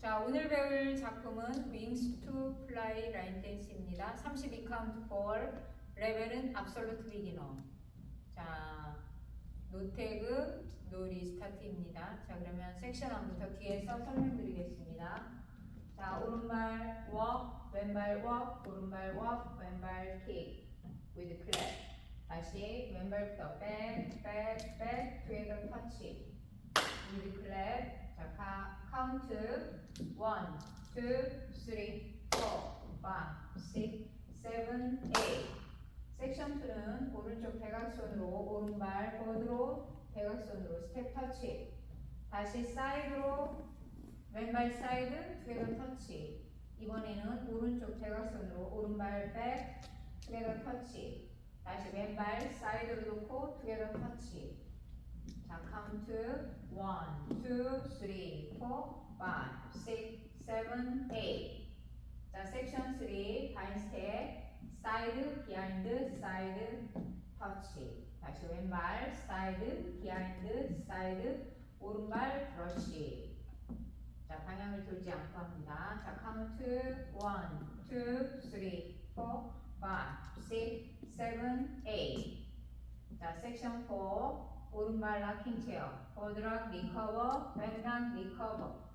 자, 오늘 배울 작품은 Wings to Fly Line Dance입니다. 32카운트 for 레벨은 Absolute Beginner. 자, 노태그, 노 리 스타트입니다. 자, 그러면 섹션 1부터 뒤에서 설명드리겠습니다. 자, 오른발 walk, 왼발 walk, 오른발 walk, 왼발 kick with clap. 다시 왼발부터 back, back, back, together touch. 카운트 1, 2, 3, 4, 5, 6, 7, 8 섹션 2는 오른쪽 대각선으로 오른발 버드로 대각선으로 스텝 터치. 다시 사이드로 왼발 사이드 투게더 터치. 이번에는 오른쪽 대각선으로 오른발 백 투게더 터치. 다시 왼발 사이드로 놓고 투게더 터치 자, 카운트 1, 2, 3, 4, 5, 6, 7, 8. 자, 섹션 3, 바인 스텝, 사이드, 비하인드, 사이드, 터치. 다시 왼발, 사이드, 비하인드, 사이드, 오른발, 브러쉬. 자, 방향을 돌지 않고 합니다. 자, 카운트 1, 2, 3, 4, 5, 6, 7, 8. 자, 섹션 4. 오른발 락킹 체어, 버드락 리커버, 왼락 리커버.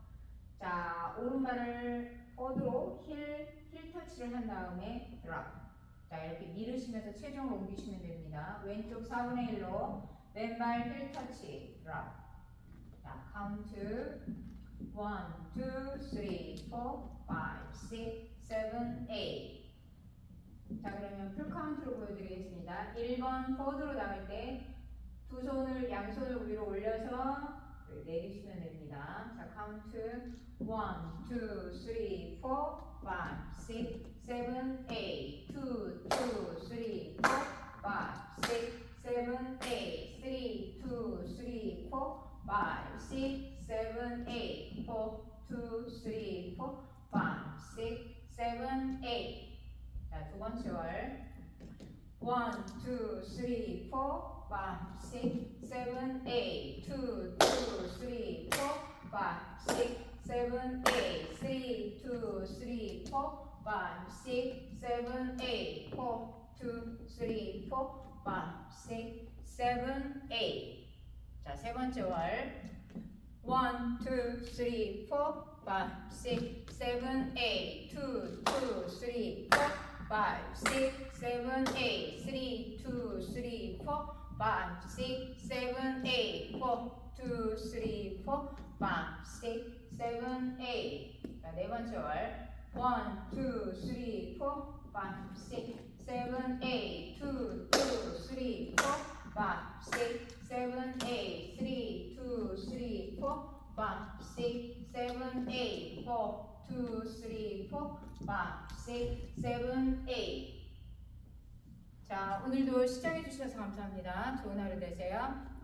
자, 오른발을 버드로 힐, 힐 터치를 한 다음에 드랍. 자, 이렇게 밀으시면서 체중을 옮기시면 됩니다. 왼쪽 4분의 1로 왼발 힐 터치, 드랍. 자, 카운트 1, 2, 3, 4, 5, 6, 7, 8. 자, 그러면 풀 카운트로 보여드리겠습니다. 1번 포드로 나갈 때 두 손을 양손을 위로 올려서 내리시면 됩니다. 자, 카운트 1, 2, 3, 4, 5, 6, 7, 8 2, 2, 3, 4, 5, 6, 7, 8 3, 2, 3, 4, 5, 6, 7, 8 4, 2, 3, 4, 5, 6, 7, 8 자, 두 번째 월 1, 2, 3, 4, 5, 6, 7, 8 2, 2, 3, 4, 5, 6, 7, 8 3, 2, 3, 4, 5, 6, 7, 8 4, 2, 3, 4, 5, 6, 7, 8 자, 세 번째 월. 1, 2, 3, 4, 5, 6, 7, 8 2, 2, 3, 4 five, six, seven, eight, three, two, three, four, five, six, seven, eight, four, two, three, four, five, six, seven, eight. 자, 네 four, two, three, four, five, six, seven, eight. 자, 오늘도 시청해 주셔서 감사합니다. 좋은 하루 되세요.